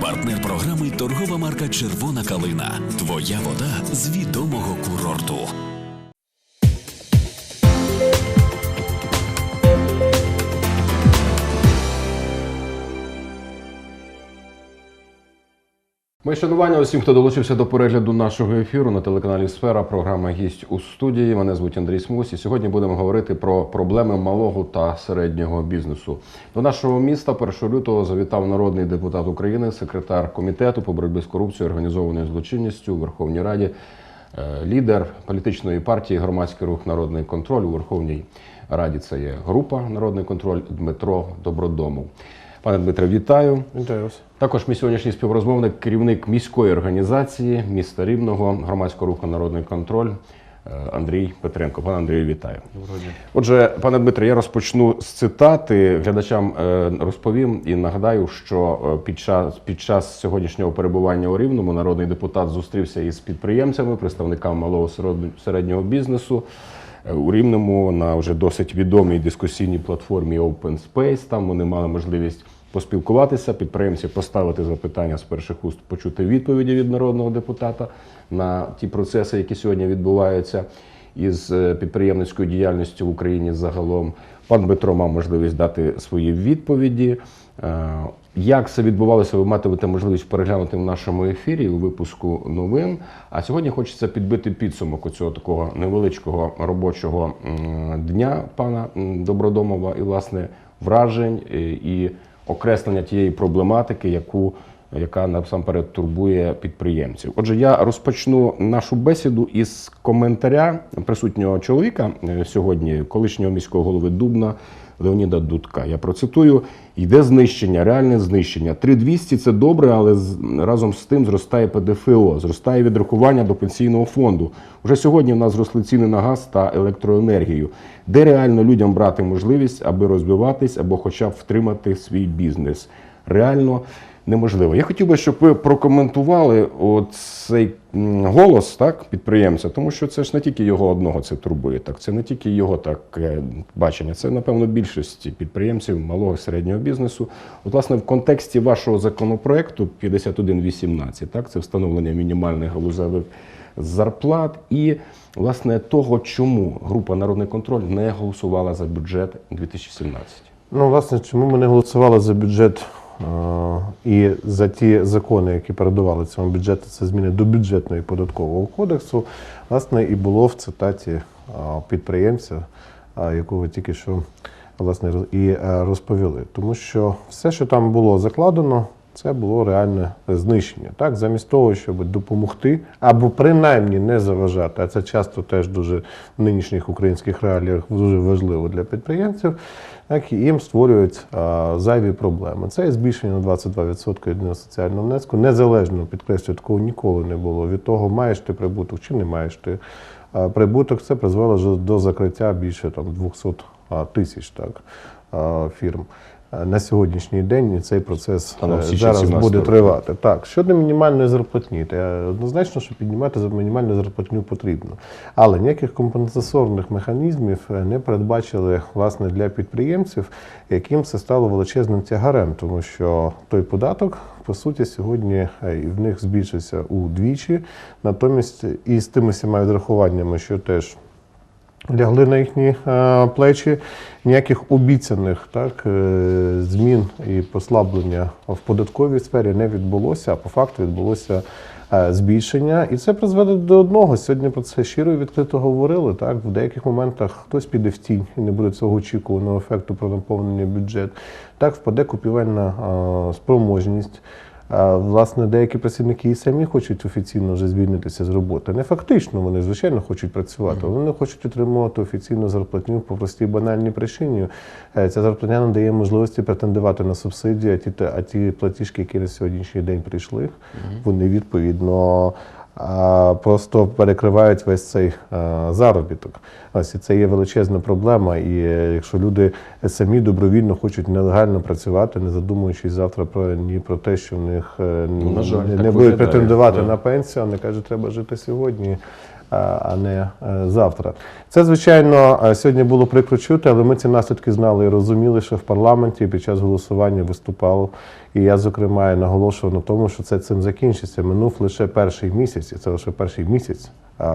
Партнер програми торгова марка Червона калина. Твоя вода з відомого курорту. Мої шанування усім, хто долучився до перегляду нашого ефіру на телеканалі Сфера. Програма Гість у студії. Мене звуть Андрій Смус. І сьогодні будемо говорити про проблеми малого та середнього бізнесу. До нашого міста 1 лютого завітав народний депутат України, секретар комітету по боротьбі з корупцією, організованою злочинністю у Верховній Раді, е, лідер політичної партії Громадський рух Народний контроль у Верховній Раді. Це є група Народний контроль Дмитро Добродомов. Пане Дмитре, вітаю. Вітаю вас. Також мій сьогоднішній співрозмовник, керівник міської організації міста Рівного, громадського руху Народний контроль е, Андрій Петренко. Пане Андрію, вітаю. Доброго дня. Отже, пане Дмитре, я розпочну з цитати. Глядачам е, розповім і нагадаю, що е, під час під час сьогоднішнього перебування у Рівному народний депутат зустрівся із підприємцями, представниками малого середнього- середнього бізнесу. Е, У Рівному на вже досить відомій дискусійній платформі Open Space. Там вони мали можливість поспілкуватися, підприємці поставити запитання з перших уст, почути відповіді від народного депутата на ті процеси, які сьогодні відбуваються із е, підприємницькою діяльністю в Україні загалом. Пан Дмитро мав можливість дати свої відповіді. Як це відбувалося, ви матимете можливість переглянути в нашому ефірі у випуску новин. А сьогодні хочеться підбити підсумок у цього такого невеличкого робочого дня пана Добродомова і власне вражень е, і окреслення тієї проблематики, яку яка насамперед турбує підприємців. Отже, я розпочну нашу бесіду із коментаря присутнього чоловіка е, сьогодні, колишнього міського голови Дубна Леоніда Дудка. Я процитую: йде знищення, реальне знищення. 3200 – це добре, але разом з тим зростає ПДФО, зростає відрахування до пенсійного фонду. Уже сьогодні в нас зросли ціни на газ та електроенергію. Де реально людям брати можливість, аби розвиватись або хоча б втримати свій бізнес? Реально неможливо. Я хотів би, щоб ви прокоментували цей голос так, підприємця, тому що це ж не тільки його одного це турбує, так це не тільки його так бачення, це напевно більшості підприємців малого і середнього бізнесу. От, власне, в контексті вашого законопроекту 5118, так, це встановлення мінімальних галузевих зарплат і власне того, чому група Народний контроль не голосувала за бюджет 2017. Ну, власне, чому ми не голосували за бюджет і за ті закони, які передували цьому бюджету, це зміни до бюджетного і податкового кодексу, власне, і було в цитаті е, підприємця, е, якого тільки що власне і е, розповіли. Тому що все, що там було закладено, це було реальне знищення. Так, замість того, щоб допомогти або принаймні не заважати, а це часто теж дуже в нинішніх українських реаліях дуже важливо для підприємців, так їм створюють а, зайві проблеми. Це і збільшення на 22% єдиного соціального внеску. Незалежно підкреслюю, такого ніколи не було. Від того, маєш ти прибуток чи не маєш ти а, прибуток. Це призвело до закриття більше там 200 а, тисяч так, а, фірм. А На сьогоднішній день цей процес е, зараз буде тривати. Так, щодо мінімальної зарплатні, то однозначно, що піднімати за мінімальну зарплатню потрібно. Але ніяких компенсаторних механізмів е, не передбачили власне для підприємців, яким це стало величезним тягарем, тому що той податок. По суті, сьогодні е, в них збільшився удвічі. Натомість і з тими всіма відрахуваннями, що теж лягли на їхні е, плечі. Ніяких обіцяних так, е, змін і послаблення в податковій сфері не відбулося, а по факту відбулося е, збільшення. І це призведе до одного. Сьогодні про це щиро і відкрито говорили. Так, в деяких моментах хтось піде в тінь і не буде цього очікуваного ефекту про наповнення бюджет. Так впаде купівельна спроможність. Власне, деякі працівники і самі хочуть офіційно вже звільнитися з роботи. Не фактично, вони звичайно хочуть працювати, але вони хочуть отримувати офіційну зарплатню по простій банальній причині. Е, Ця зарплатня не дає можливості претендувати на субсидії, а ті, а ті платіжки, які на сьогоднішній день прийшли, вони відповідно. А, Просто перекривають весь цей заробіток. Ось і це є величезна проблема. І е, якщо люди самі добровільно хочуть нелегально працювати, не задумуючись завтра про ні про те, що в них е, Ну, на жаль, не, не будуть виглядає, претендувати да. на пенсію, вони кажуть, треба жити сьогодні. А не е, завтра. Це, звичайно, е, сьогодні було прикро чути, але ми ці наслідки знали і розуміли, що в парламенті під час голосування виступало. І я, зокрема, наголошував на тому, що це цим закінчиться. Минув лише перший місяць, і це лише перший місяць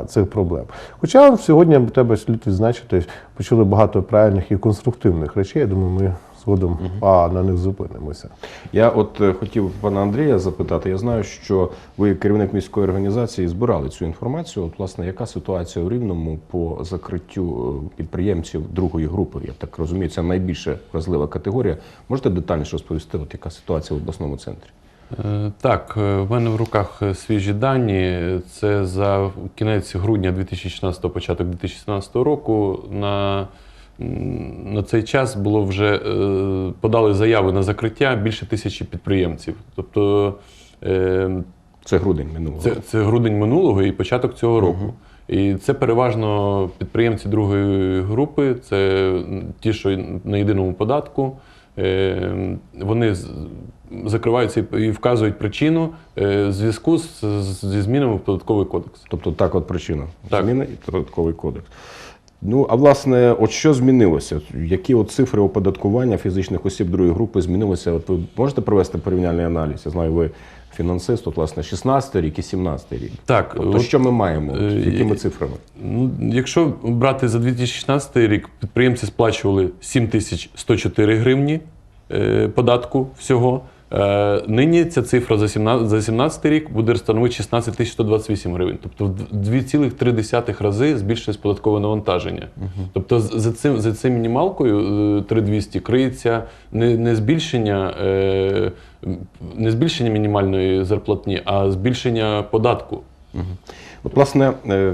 цих проблем. Хоча сьогодні тебе слід відзначити, почули багато правильних і конструктивних речей. Я думаю, ми згодом а, на них зупинимося. Я от е, хотів пана Андрія запитати. Я знаю, що ви, керівник міської організації, збирали цю інформацію. От, власне, яка ситуація у Рівному по закриттю е, підприємців другої групи? Я так розумію, це найбільше вразлива категорія. Можете детальніше розповісти, от яка ситуація в обласному центрі? Е, Так, в мене в руках свіжі дані. Це за кінець грудня 2016, початок 2017 року. На, на цей час було вже е, подали заяви на закриття більше тисячі підприємців. Тобто е, Це грудень минулого. це, це грудень минулого і початок цього року. І це переважно підприємці другої групи, це ті, що на єдиному податку. Е, Вони закриваються і- вказують причину в зв'язку зі змінами в податковий кодекс. Тобто так от причина. Так. Зміни і податковий кодекс. Ну, а власне, от що змінилося? Які от цифри оподаткування фізичних осіб другої групи змінилися? От ви можете провести порівняльний аналіз? Я знаю, ви фінансист, от, власне, 16 рік і 17 рік. Так, Тобто, от, що ми маємо? От, е, якими цифрами? Ну, якщо брати за 2016 рік, підприємці сплачували 7104 гривні е, податку всього. Е, нині ця цифра за 17, за 17 рік буде становити 16 128 гривень. Тобто в 2,3 рази збільшилось податкове навантаження. Тобто за цим, за цим мінімалкою е, 3200 криється не, не, збільшення, е, не збільшення мінімальної зарплатні, а збільшення податку. От, власне, е,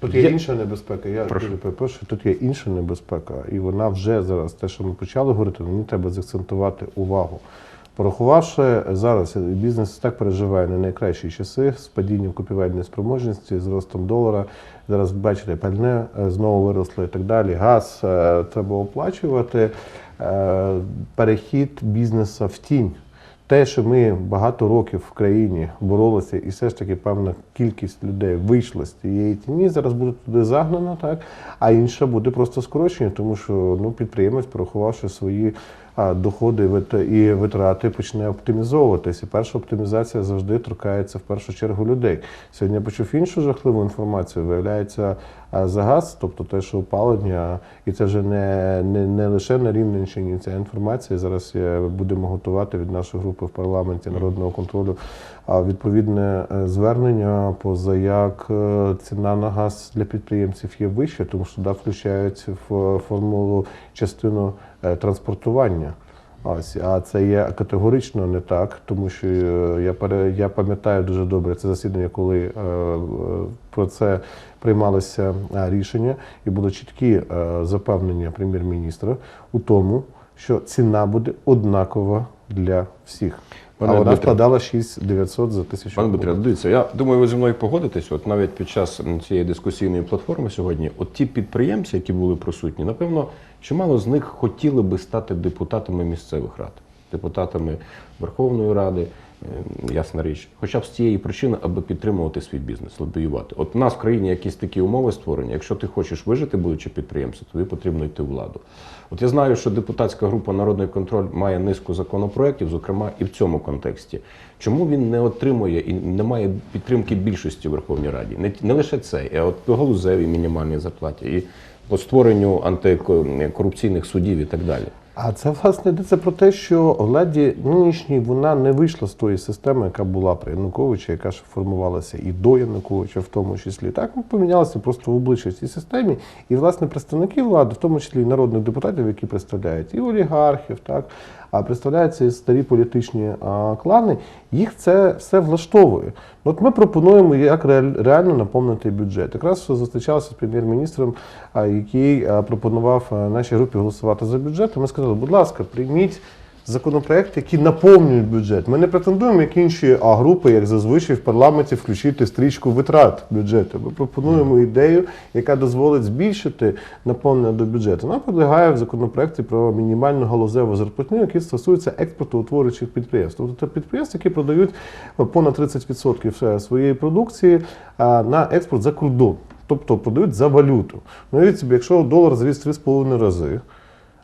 Тут є Є- інша небезпека. Я Прошу. перепрошую, тут є інша небезпека, і вона вже зараз, те, що ми почали говорити, мені треба заакцентувати увагу. Порахувавши зараз, бізнес так переживає не найкращі часи з падінням купівельної спроможності, з ростом долара. Зараз бачите, пальне е, знову виросло і так далі. Газ е, треба оплачувати. Е, Перехід бізнесу в тінь. Те, що ми багато років в країні боролися, і все ж таки певна кількість людей вийшла з цієї тіні, зараз буде туди загнана, так а інша буде просто скорочення, тому що ну підприємець, порахувавши свої доходи і витрати, почне оптимізовуватися. Перша оптимізація завжди торкається в першу чергу людей. Сьогодні я почув іншу жахливу інформацію. Виявляється, за газ, тобто те, що опалення, і це вже не, не, не лише на Рівненщині. Ця інформація зараз е, будемо готувати від нашої групи в парламенті народного контролю. Відповідне е, звернення поза як е, ціна на газ для підприємців є вища, тому що туди включають в формулу частину е, транспортування. Ось, а це є категорично не так, тому що е, я пере, я пам'ятаю дуже добре це засідання, коли е, е, про це приймалося е, рішення, і було чіткі е, запевнення прем'єр-міністра у тому, що ціна буде однакова для всіх. Пане а вона Дмитре. складала 6900 за тисячу. Пане. Дмитре, дивіться, я думаю, ви зі мною погодитесь. От навіть під час цієї дискусійної платформи сьогодні, от ті підприємці, які були присутні, напевно, чимало з них хотіли би стати депутатами місцевих рад, депутатами Верховної Ради, е, ясна річ, хоча б з цієї причини, аби підтримувати свій бізнес, лобіювати. От у нас в країні якісь такі умови створені. Якщо ти хочеш вижити, будучи підприємцем, тобі потрібно йти у владу. От я знаю, що депутатська група Народний контроль має низку законопроєктів, зокрема і в цьому контексті. Чому він не отримує і не має підтримки більшості в Верховній Раді? Не, не лише це, а от по галузевій мінімальній зарплаті і по створенню антикорупційних судів і так далі. А це власне йдеться про те, що владі нинішній вона не вийшла з тої системи, яка була при Януковичі, яка ж формувалася і до Януковича, в тому числі. Так ми помінялися просто в обличчя цій системі. І власне представники влади, в тому числі і народних депутатів, які представляють і олігархів, так представляються і старі політичні клани, їх це все влаштовує. От ми пропонуємо, як реаль- реально наповнити бюджет. Якраз зустрічалися з прем'єр-міністром, який пропонував нашій групі голосувати за бюджет. Ми сказали, будь ласка, прийміть законопроекти, які наповнюють бюджет. Ми не претендуємо, як інші а, групи, як зазвичай в парламенті, включити стрічку витрат бюджету. Ми пропонуємо ідею, яка дозволить збільшити наповнення до бюджету. Вона полягає в законопроекті про мінімальну галузеву зарплатню, який стосується експортоутворюючих підприємств. Тобто це підприємства, які продають понад 30% своєї продукції а, на експорт за кордон. тобто продають за валюту. Уявіть собі, якщо долар зріс 3,5 рази,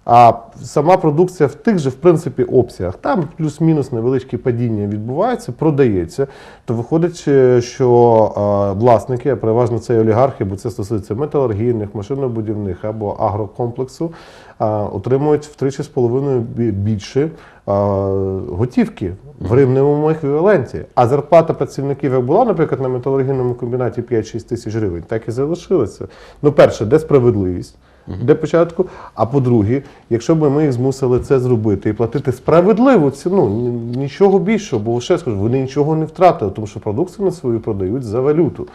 а сама продукція в тих же, в принципі, обсягах, там плюс-мінус невеличкі падіння відбуваються, продається, то виходить, е, що е, власники, а переважно це олігархи, бо це стосується металургійних, машинобудівних або агрокомплексу, е, отримують втричі з половиною більше готівки в гривневому еквіваленті. А зарплата працівників, як була, наприклад, на металургійному комбінаті 5-6 тисяч гривень, так і залишилася. Ну, перше, де справедливість? Для початку. А по-друге, якщо б ми їх змусили це зробити і платити справедливу ціну, нічого більшого, бо ще скажу, вони нічого не втратили, тому що продукцію на свою продають за валюту.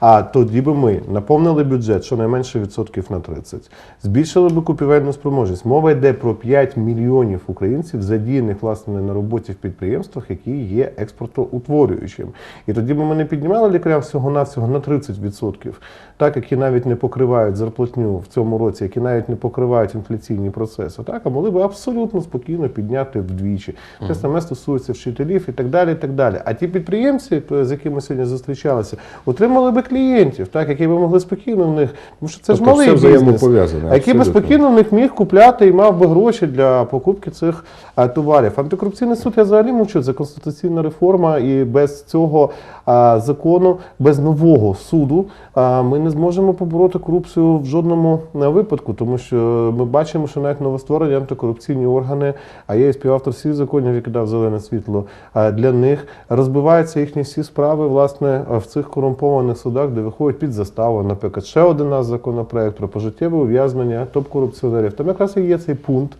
А тоді би ми наповнили бюджет щонайменше відсотків на 30, збільшили би купівельну спроможність. Мова йде про 5 мільйонів українців, задіяних власне на роботі в підприємствах, які є експортоутворюючим. І тоді би ми не піднімали лікарям всього-навсього на 30%, так які навіть не покривають зарплатню в цьому році, які навіть не покривають інфляційні процеси, так а могли би абсолютно спокійно підняти вдвічі. Те саме стосується вчителів і так далі. і так далі. А ті підприємці, з якими сьогодні зустрічалися, отримали би клієнтів, так які би могли спокійно в них, тому що це ж Тобто малий все бізнес, а який би спокійно в них міг купляти і мав би гроші для покупки цих а, товарів. Антикорупційний суд я взагалі мовчу, це конституційна реформа, і без цього а, закону, без нового суду а, ми не зможемо побороти корупцію в жодному а, випадку, тому що ми бачимо, що навіть новостворені антикорупційні органи, а я і співавтор всіх законів, які дав зелене світло, для них розбиваються їхні всі справи власне в цих корумпованих судах, де виходять під заставу. Наприклад, ще один наш законопроект про пожиттєве ув'язнення топ-корупціонерів. Там якраз і є цей пункт.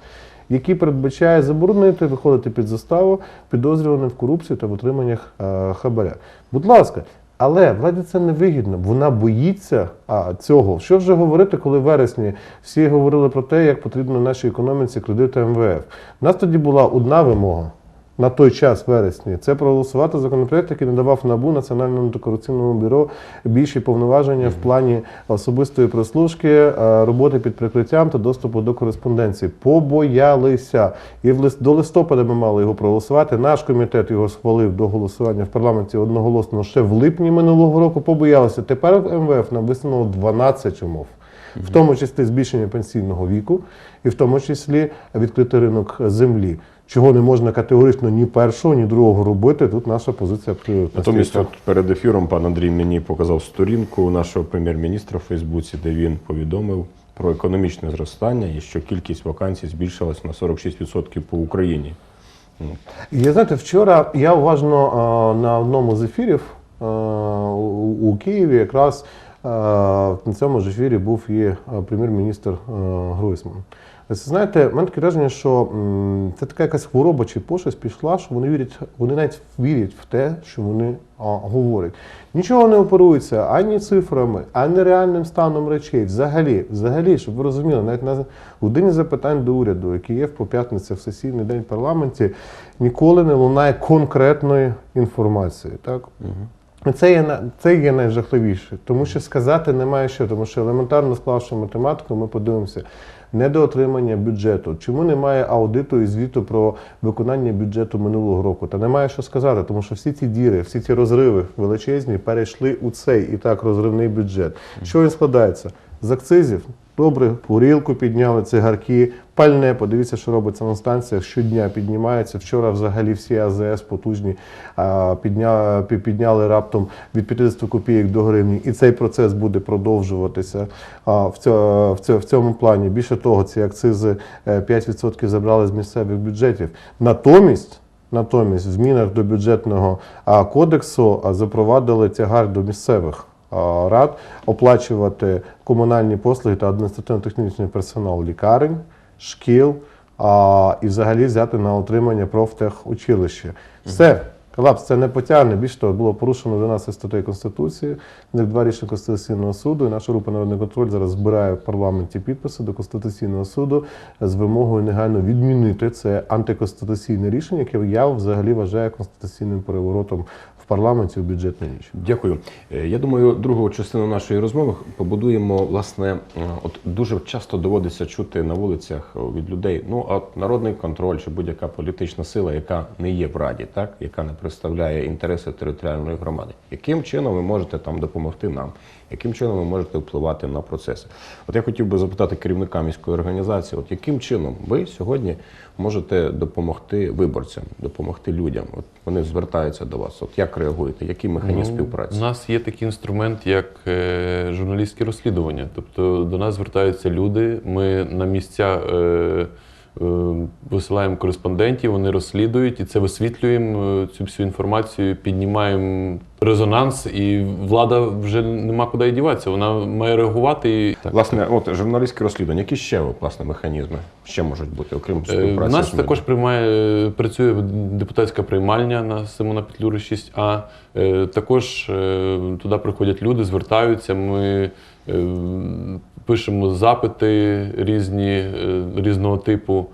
Який передбачає заборонити виходити під заставу підозрюваним в корупції та в отриманнях е, хабаря. Будь ласка, але владі це не вигідно. Вона боїться а, цього. Що вже говорити, коли в вересні всі говорили про те, як потрібно нашій економіці кредити МВФ. У нас тоді була одна вимога. На той час вересні це проголосувати законопроект, який надавав НАБУ Національному антикорупційному бюро більші повноваження в плані особистої прослушки, е, роботи під прикриттям та доступу до кореспонденції. Побоялися. І в лист- до листопада ми мали його проголосувати. Наш комітет його схвалив до голосування в парламенті одноголосно ще в липні минулого року. Побоялися. Тепер МВФ нам висунуло 12 умов. В тому числі збільшення пенсійного віку, і в тому числі відкритий ринок землі. Чого не можна категорично ні першого, ні другого робити. Тут наша позиція абсолютно Натомість, от перед ефіром пан Андрій мені показав сторінку нашого прем'єр-міністра в Фейсбуці, де він повідомив про економічне зростання і що кількість вакансій збільшилась на 46% по Україні. І знаєте, вчора я уважно на одному з ефірів у, у Києві якраз а, на цьому ж ефірі був і прем'єр-міністр Гройсман. Ви знаєте, в мене таке враження, що це така якась хвороба чи пошесть пішла, що вони вірять, вони навіть вірять в те, що вони а, говорять. Нічого не оперується ані цифрами, ані реальним станом речей. Взагалі, взагалі, щоб ви розуміли, навіть на годині запитань до уряду, які є по п'ятницях в сесійний день в парламенті, ніколи не лунає конкретної інформації. Так? Це є, це є найжахливіше, тому що сказати немає що, тому що елементарно склавши математику, ми подивимося. Недоотримання бюджету. Чому немає аудиту і звіту про виконання бюджету минулого року? Та немає що сказати, тому що всі ці діри, всі ці розриви величезні перейшли у цей і так розривний бюджет. Що він складається? З акцизів. Добре, горілку підняли, цигарки, пальне. Подивіться, що робиться на станціях. Щодня піднімається. Вчора взагалі всі АЗС потужні а, підня, пі- підняли раптом від 50 копійок до гривні. І цей процес буде продовжуватися в, цьо, в, цьому плані. Більше того, ці акцизи е, 5% забрали з місцевих бюджетів. Натомість. Натомість в змінах до бюджетного кодексу запровадили тягар до місцевих рад оплачувати комунальні послуги та адміністративно-технічний персонал лікарень, шкіл і взагалі взяти на отримання профтехучилище. Все. Колапс це не потягне. Більше того, було порушено 11 статей Конституції, них два рішення Конституційного суду. І наша група Народний контроль зараз збирає в парламенті підписи до Конституційного суду з вимогою негайно відмінити це антиконституційне рішення, яке я взагалі вважаю конституційним переворотом в парламенті в бюджетну ніч. Дякую. Е, Я думаю, другу частину нашої розмови побудуємо. Власне, е, от дуже часто доводиться чути на вулицях від людей. Ну, от народний контроль чи будь-яка політична сила, яка не є в раді, так яка, не представляє інтереси територіальної громади. Яким чином ви можете там допомогти нам? Яким чином ви можете впливати на процеси? От я хотів би запитати керівника міської організації, от яким чином ви сьогодні можете допомогти виборцям, допомогти людям? От вони звертаються до вас. От як реагуєте? Який механізм У співпраці? нас є такий інструмент, як е, журналістське розслідування. Тобто до нас звертаються люди, ми на місця е, висилаємо кореспондентів, вони розслідують і це висвітлюємо е, цю всю інформацію, піднімаємо резонанс, і влада вже нема куди діватися. Вона має реагувати. І... Власне, от журналістське розслідування, які ще власне механізми ще можуть бути, окрім Е, співпраці? У нас з також приймає, працює депутатська приймальня на Симона Петлюри 6А. Е, Також е, туди приходять люди, звертаються. Ми е, пишемо запити різні, е, різного типу.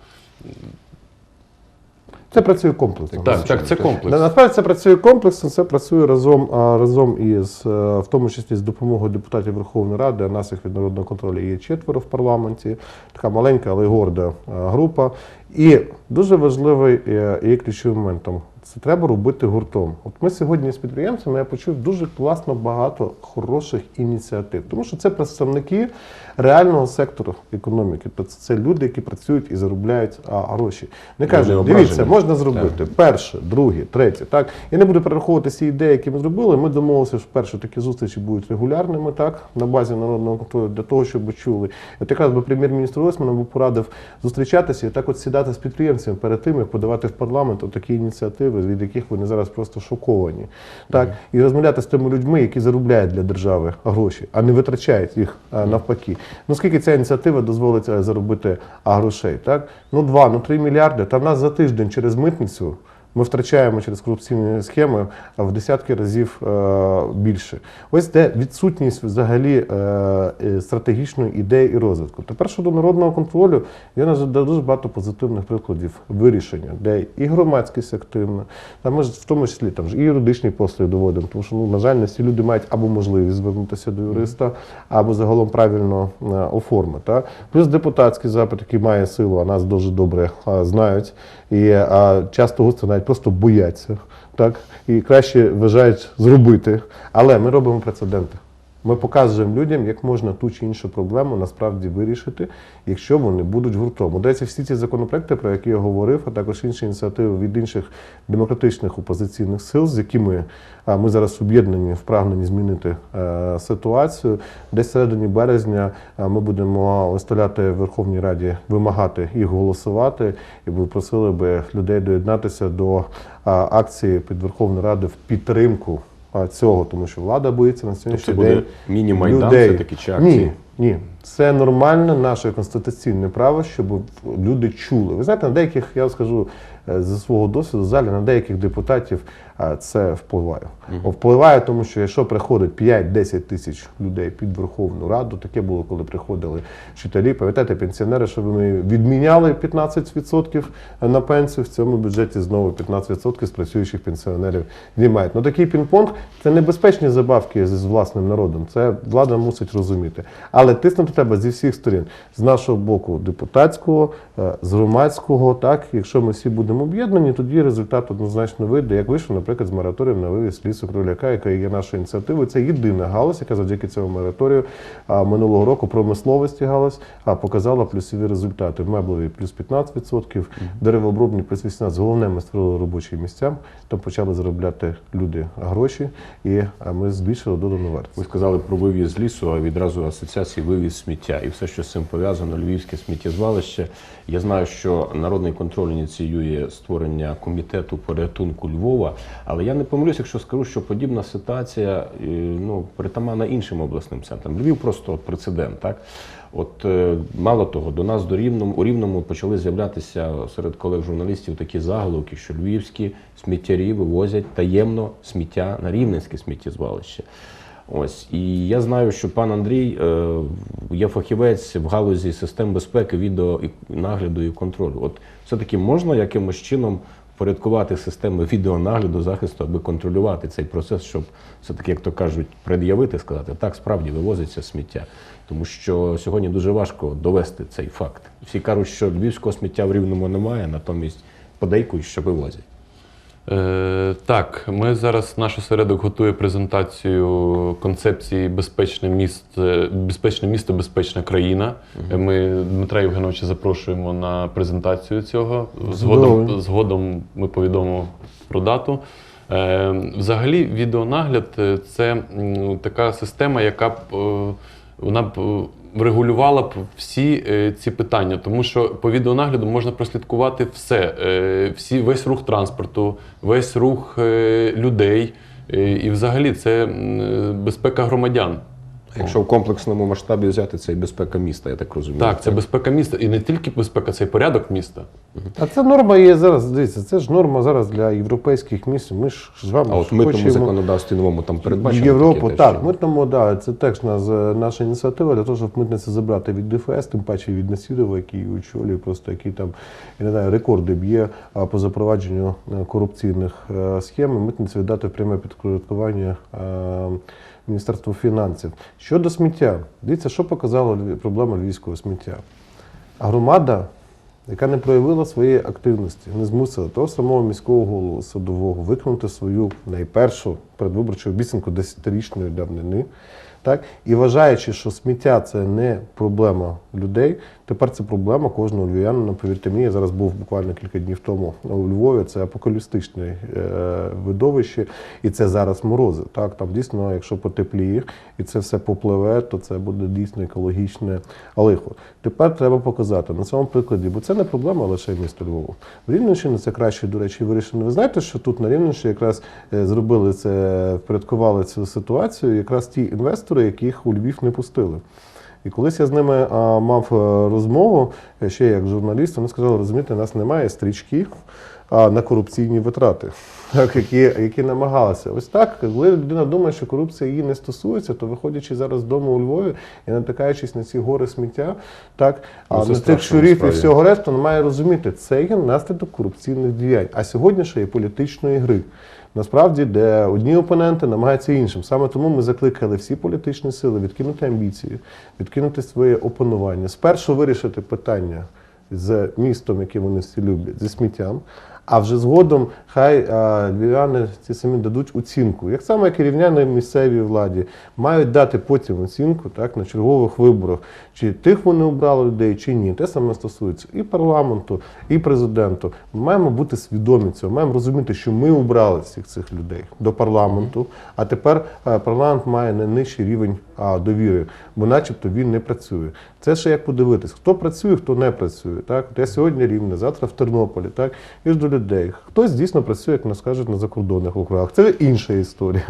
Це працює комплексно. Так, так, це комплекс. Насправді це працює комплексно, це працює разом, разом із, е, в тому числі з допомогою депутатів Верховної Ради. А нас їх від народного контролю є четверо в парламенті. Така маленька, але горда е, група. І дуже важливий і ключовий момент там. Це треба робити гуртом. От ми сьогодні з підприємцями я почув дуже класно багато хороших ініціатив, тому що це представники реального сектору економіки. Тобто це люди, які працюють і заробляють а, гроші. Не кажуть, дивіться, можна зробити перше, друге, третє. Так я не буду перераховувати всі ідеї, які ми зробили. Ми домовилися, що перше такі зустрічі будуть регулярними, так на базі народного контролю для того, щоб чули. От якраз би прем'єр-міністр Осман би порадив зустрічатися і так от сідати з підприємцями перед тим, як подавати в парламент такі ініціативи, від яких вони зараз просто шоковані. Так і розмовляти з тими людьми, які заробляють для держави гроші, а не витрачають їх а, навпаки. Ну скільки ця ініціатива дозволить е, заробити а, грошей? Так ну 2, ну 3 мільярди. Та в нас за тиждень через митницю. Ми втрачаємо через корупційні схеми в десятки разів е, більше. Ось де відсутність взагалі е, е, стратегічної ідеї і розвитку. Тепер щодо народного контролю, я нас дуже багато позитивних прикладів вирішення, де і громадськість активна, та ми ж в тому числі там ж і юридичні послуги доводимо, тому що ну на жаль, не всі люди мають або можливість звернутися до юриста, або загалом правильно оформити. Плюс депутатський запит, який має силу, а нас дуже добре знають, і часто густо навіть просто бояться, так і краще вважають зробити. Але ми робимо прецеденти. Ми показуємо людям, як можна ту чи іншу проблему насправді вирішити, якщо вони будуть гуртом. Одеться всі ці законопроекти, про які я говорив, а також інші ініціативи від інших демократичних опозиційних сил, з якими ми зараз об'єднані в прагненні змінити е, ситуацію. Десь всередині березня ми будемо виставляти в Верховній Раді, вимагати їх голосувати, і просили би людей доєднатися до акції під Верховною Радою в підтримку цього, тому що влада боїться на сьогоднішній Тобто буде день міні-майдан людей. все-таки чи акції? Ні, ні. Це нормальне наше конституційне право, щоб люди чули. Ви знаєте, на деяких, я скажу е, зі свого досвіду, в залі на деяких депутатів це впливає. Впливає, тому що якщо приходить 5-10 тисяч людей під Верховну Раду, таке було, коли приходили вчителі, пам'ятаєте, пенсіонери, що вони відміняли 15% на пенсію, в цьому бюджеті знову 15% з працюючих пенсіонерів знімають. Ну такий пінг-понг це небезпечні забавки з власним народом. Це влада мусить розуміти. Але тиснути треба зі всіх сторін, з нашого боку депутатського, е, з громадського. Так, якщо ми всі будемо об'єднані, тоді результат однозначно вийде, як вийшов, наприклад, з мораторієм на вивіз лісу кругляка, яка є нашою ініціативою. Це єдина галузь, яка завдяки цьому мораторію минулого року промисловості галузь а, показала плюсові результати. Меблеві плюс 15%, деревообробні плюс 18%. Головне, ми створили робочі місця, там почали заробляти люди гроші, і ми збільшили додану вартість. Ви сказали про вивіз лісу, а відразу асоціації вивіз сміття і все, що з цим пов'язано, львівське сміттєзвалище. Я знаю, що народний контроль ініціює створення комітету порятунку Львова, але я не помилюсь, якщо скажу, що подібна ситуація е, ну, притаманна іншим обласним центрам. Львів просто прецедент, так? От е, мало того, до нас до рівному у рівному почали з'являтися серед колег журналістів такі заголовки, що львівські сміттярі вивозять таємно сміття на рівненське сміттєзвалище. Ось і я знаю, що пан Андрій е, є фахівець в галузі систем безпеки, відео і нагляду і контролю. От все-таки можна якимось чином впорядкувати системи відеонагляду захисту, аби контролювати цей процес, щоб все-таки, як то кажуть, пред'явити, сказати, так справді вивозиться сміття. Тому що сьогодні дуже важко довести цей факт. Всі кажуть, що львівського сміття в рівному немає, натомість подейкують, що вивозять. Е, так, ми зараз наш осередок готує презентацію концепції безпечне місто, безпечне місто, безпечна країна. Е, Ми Дмитра Євгеновича запрошуємо на презентацію цього. Згодом, згодом ми повідомимо про дату. Е, взагалі, відеонагляд е, це така система, яка б вона врегулювала б всі е, ці питання, тому що по відеонагляду можна прослідкувати все, е, всі, весь рух транспорту, весь рух е, людей. І взагалі це безпека громадян. Якщо в комплексному масштабі взяти, це і безпека міста, я так розумію. Так, це безпека міста. І не тільки безпека, це і порядок міста. А це норма є зараз. Дивіться, це ж норма зараз для європейських міст. Ми ж з вами А от в митному хочемо законодавстві новому там передбачено. Європу. таке Так, митному, да, це теж нас, е, наша ініціатива для того, щоб митницю забрати від ДФС, тим паче від Насірова, який очолює, просто який там я не знаю, рекорди б'є по запровадженню е, корупційних е, схем. і Митницю віддати в пряме підпорядкування Міністерству фінансів. Щодо сміття, дивіться, що показала проблема львівського сміття. Громада, яка не проявила своєї активності, не змусила того самого міського голову садового виконати свою найпершу передвиборчу обіцянку десятирічної давнини. Так? І вважаючи, що сміття це не проблема людей, тепер це проблема кожного львів'янина. Повірте мені, я зараз був буквально кілька днів тому у Львові. Це апокалістичне е, видовище, і це зараз морози. Так? Там дійсно, якщо потепліє і це все попливе, то це буде дійсно екологічне лихо. Тепер треба показати на цьому прикладі, бо це не проблема лише міста Львова. В Рівненщині це краще, до речі, вирішено. Ви знаєте, що тут на Рівненщині якраз е, зробили це, впорядкували цю ситуацію, якраз ті інвестори, яких у Львів не пустили. І колись я з ними мав е, розмову, е, ще як журналіст, вони сказали, розумієте, нас немає стрічки а, на корупційні витрати, так, які, які намагалися. Ось так, коли людина думає, що корупція її не стосується, то виходячи зараз з дому у Львові і натикаючись на ці гори сміття, так, Ну, на страшно, щурів і всього решту, вона має розуміти, це є наслідок корупційних діянь. А сьогодні ще є політичної гри. Насправді, де одні опоненти намагаються іншим. Саме тому ми закликали всі політичні сили відкинути амбіції, відкинути своє опанування. Спершу вирішити питання з містом, яке вони всі люблять, зі сміттям. А вже згодом хай львів'яни ці самі дадуть оцінку. Як саме керівняни місцевій владі мають дати потім оцінку так, на чергових виборах, чи тих вони обрали людей, чи ні. Те саме стосується і парламенту, і президенту. Ми маємо бути свідомі цього, маємо розуміти, що ми обрали всіх цих людей до парламенту, а тепер е, парламент має найнижчий рівень а, довіри, бо начебто він не працює. Це ще як подивитись, хто працює, хто не працює. Так? От я сьогодні рівне, завтра в Тернополі, так? і ж до людей. Хтось дійсно працює, як нас кажуть, на закордонних округах. Це інша історія.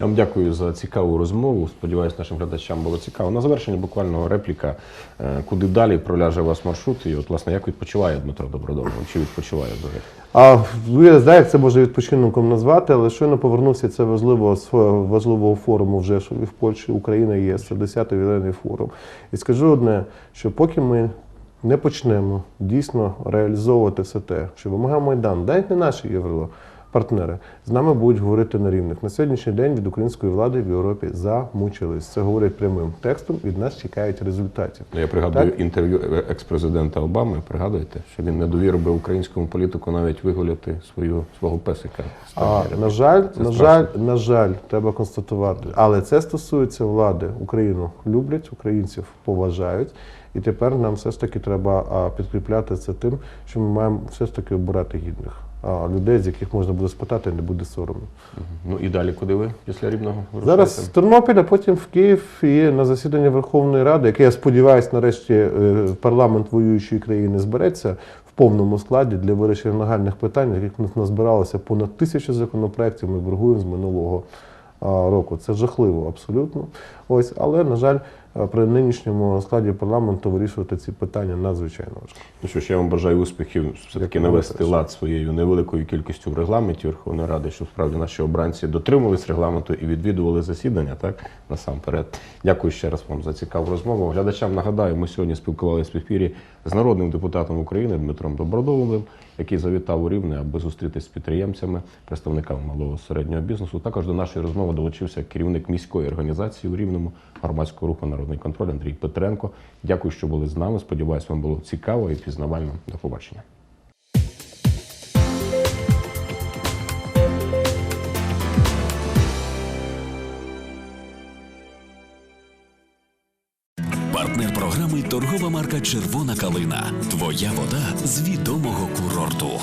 Я вам дякую за цікаву розмову. Сподіваюсь, нашим глядачам було цікаво. На завершення буквально репліка, е, куди далі проляже вас маршрут. І от, власне, як відпочиває Дмитро Добродомов? Чи відпочиває взагалі? А ви я знаю, як це може відпочинком назвати, але щойно повернувся це важливо з важливого форуму вже в Польщі. Україна є це 10-й ювілейний форум. І скажу одне, що поки ми не почнемо дійсно реалізовувати все те, що вимагав Майдан, навіть не наші європартнери, з нами будуть говорити на рівних. На сьогоднішній день від української влади в Європі замучились. Це говорять прямим текстом. Від нас чекають результатів. Ну, Я пригадую Так. інтерв'ю екс-президента Обами. Пригадуєте, що він не довірив би українському політику навіть вигуляти свою свого песика. А, на жаль, Це на страшно. жаль, на жаль, треба констатувати. Але це стосується влади. Україну люблять, українців поважають. І тепер нам все ж таки треба підкріпляти це тим, що ми маємо все ж таки обирати гідних а, людей, з яких можна буде спитати, не буде соромно. Ну і далі куди ви після рівного Зараз з? Тернополя, потім в Київ і на засідання Верховної Ради, яке я сподіваюся, нарешті е, парламент воюючої країни збереться в повному складі для вирішення нагальних питань, яких нас назбиралося понад тисячу законопроєктів. Ми боргуємо з минулого року. Це жахливо абсолютно. Ось, але на жаль, при нинішньому складі парламенту вирішувати ці питання надзвичайно важко. Ну що ж, я вам бажаю успіхів все-таки навести лад своєю невеликою кількістю регламентів Верховної Ради, щоб справді наші обранці дотримувались регламенту і відвідували засідання, так насамперед. Дякую ще раз вам за цікаву розмову. Глядачам нагадаю, ми сьогодні спілкувалися в ефірі з народним депутатом України Дмитром Добродоловим, який завітав у Рівне, аби зустрітися з підприємцями, представниками малого середнього бізнесу. Також до нашої розмови долучився керівник міської організації у Рівному громадського руху Народний контроль Андрій Петренко. Дякую, що були з нами. Сподіваюсь, вам було цікаво і пізнавально. До побачення. Червона калина. Твоя вода з відомого курорту.